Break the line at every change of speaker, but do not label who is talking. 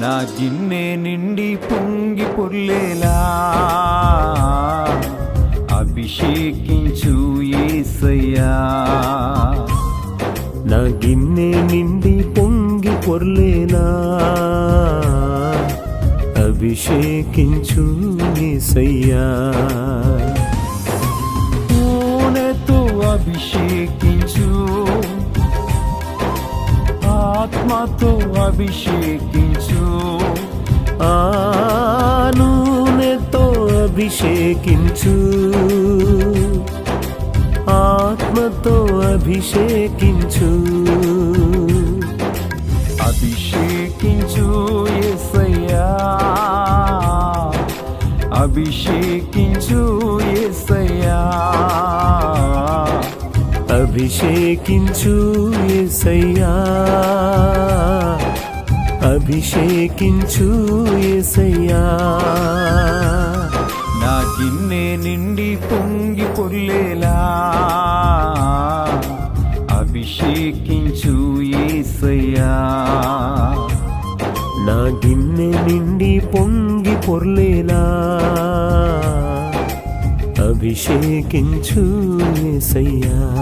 నా గిన్నె నిండి పొంగి పొర్లేలా. అభిషేకించు ఏసయ్యా.
నా గిన్నె నిండి పొంగి పొర్లేనా అభిషేకించు ఏసయ్యా.
నూనెతో అభిషేకి ఆత్మతో అభిషేకించు
ఆ నూనెతో అభిషేకించు ఆత్మతో అభిషేకించు
అభిషేకించు యేసయ్యా అభిషేకించు యేసయ్యా
అభిషేకించు ఏసయ్యా అభిషేకించు ఏసయ్యా.
నా గిన్నె నిండి పొంగి పొల్లేలా అభిషేకించు ఏసయ్యా.
నా గిన్నె నిండి పొంగి పొర్లేలా. అభిషేకించు ఏసయ్యా.